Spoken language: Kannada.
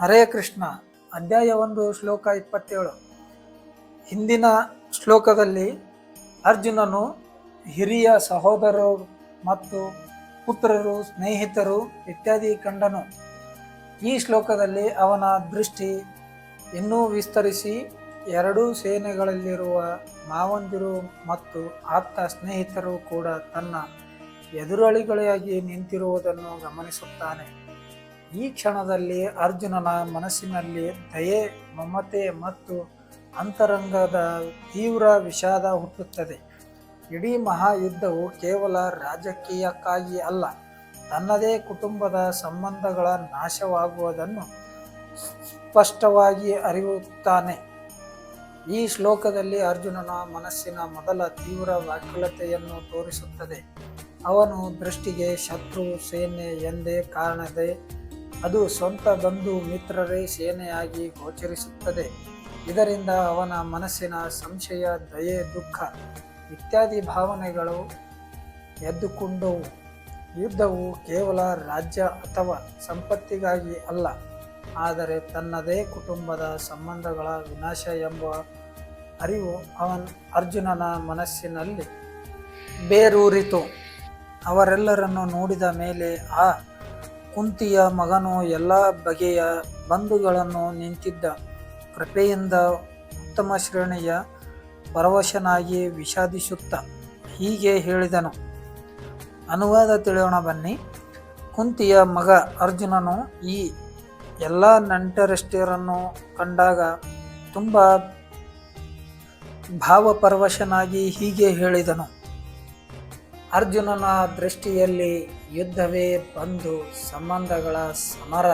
ಹರೇ ಕೃಷ್ಣ, ಅಧ್ಯಾಯ ಒಂದು, ಶ್ಲೋಕ ಇಪ್ಪತ್ತೇಳು. ಹಿಂದಿನ ಶ್ಲೋಕದಲ್ಲಿ ಅರ್ಜುನನು ಹಿರಿಯ ಸಹೋದರರು ಮತ್ತು ಪುತ್ರರು, ಸ್ನೇಹಿತರು ಇತ್ಯಾದಿ ಕಂಡನು. ಈ ಶ್ಲೋಕದಲ್ಲಿ ಅವನ ದೃಷ್ಟಿ ಇನ್ನೂ ವಿಸ್ತರಿಸಿ ಎರಡೂ ಸೇನೆಗಳಲ್ಲಿರುವ ಮಾವಂದಿರು ಮತ್ತು ಆಪ್ತ ಸ್ನೇಹಿತರು ಕೂಡ ತನ್ನ ಎದುರಾಳಿಗಳಾಗಿ ನಿಂತಿರುವುದನ್ನು ಗಮನಿಸುತ್ತಾನೆ. ಈ ಕ್ಷಣದಲ್ಲಿ ಅರ್ಜುನನ ಮನಸ್ಸಿನಲ್ಲಿ ದಯೆ, ಮಮತೆ ಮತ್ತು ಅಂತರಂಗದ ತೀವ್ರ ವಿಷಾದ ಹುಟ್ಟುತ್ತದೆ. ಇಡೀ ಮಹಾಯುದ್ಧವು ಕೇವಲ ರಾಜಕೀಯಕ್ಕಾಗಿ ಅಲ್ಲ, ತನ್ನದೇ ಕುಟುಂಬದ ಸಂಬಂಧಗಳ ನಾಶವಾಗುವುದನ್ನು ಸ್ಪಷ್ಟವಾಗಿ ಅರಿಯುತ್ತಾನೆ. ಈ ಶ್ಲೋಕದಲ್ಲಿ ಅರ್ಜುನನ ಮನಸ್ಸಿನ ಮೊದಲ ತೀವ್ರ ವ್ಯಾಕುಲತೆಯನ್ನು ತೋರಿಸುತ್ತದೆ. ಅವನು ದೃಷ್ಟಿಗೆ ಶತ್ರು, ಸೇನೆ ಎಂದೇ ಕಾರಣದೆ ಅದು ಸ್ವಂತ ಬಂಧು ಮಿತ್ರರೇ ಸೇನೆಯಾಗಿ ಗೋಚರಿಸುತ್ತದೆ. ಇದರಿಂದ ಅವನ ಮನಸ್ಸಿನ ಸಂಶಯ, ದಯೆ, ದುಃಖ ಇತ್ಯಾದಿ ಭಾವನೆಗಳು ಎದ್ದುಕೊಂಡವು. ಯುದ್ಧವು ಕೇವಲ ರಾಜ್ಯ ಅಥವಾ ಸಂಪತ್ತಿಗಾಗಿ ಅಲ್ಲ, ಆದರೆ ತನ್ನದೇ ಕುಟುಂಬದ ಸಂಬಂಧಗಳ ವಿನಾಶ ಎಂಬ ಅರಿವು ಅವನ್ ಅರ್ಜುನನ ಮನಸ್ಸಿನಲ್ಲಿ ಬೇರೂರಿತು. ಅವರೆಲ್ಲರನ್ನು ನೋಡಿದ ಮೇಲೆ ಆ ಕುಂತಿಯ ಮಗನು ಎಲ್ಲ ಬಗೆಯ ಬಂಧುಗಳನ್ನು ನಿಂತಿದ್ದ. ಕೃಪೆಯಿಂದ ಉತ್ತಮ ಶ್ರೇಣಿಯ ಪರವಶನಾಗಿ ವಿಷಾದಿಸುತ್ತ ಹೀಗೆ ಹೇಳಿದನು. ಅನುವಾದ ತಿಳಿಯೋಣ ಬನ್ನಿ. ಕುಂತಿಯ ಮಗ ಅರ್ಜುನನು ಈ ಎಲ್ಲ ನಂಟರಷ್ಟರನ್ನು ಕಂಡಾಗ ತುಂಬ ಭಾವಪರವಶನಾಗಿ ಹೀಗೆ ಹೇಳಿದನು. ಅರ್ಜುನನ ದೃಷ್ಟಿಯಲ್ಲಿ ಯುದ್ಧವೇ ಬಂದು ಸಂಬಂಧಗಳ ಸಮರ.